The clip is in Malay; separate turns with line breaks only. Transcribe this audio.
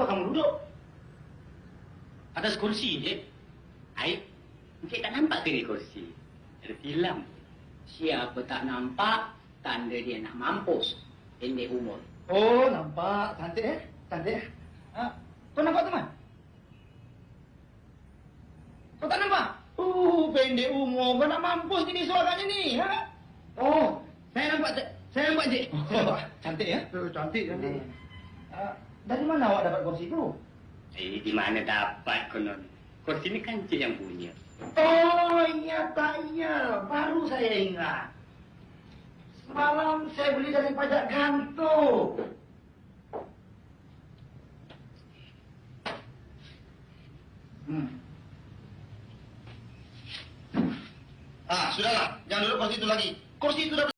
Apa kamu duduk?
Atas kursi, Encik. Air, Encik tak nampak ke ni kursi? Ada tilam.
Siapa tak nampak, tanda dia nak mampus. Pendek umur.
Oh, nampak. Cantik eh? Cantik eh? Ha? Kau nampak teman? Kau tak nampak? Uh, pendek umur. Kau nak mampus ni suaranya ni. Ha?
Oh, saya nampak, saya nampak, Encik.
Oh, cantik ya? Cantik, cantik. Uh, dari mana awak dapat kursi itu?
Eh, di mana dapat konon? Kursi ni kan Encik yang punya.
Oh, iya tak iya. Baru saya ingat. Semalam saya beli dari pajak gantung. Hmm. Ah, sudahlah. Jangan duduk kursi itu lagi. Kursi itu sudah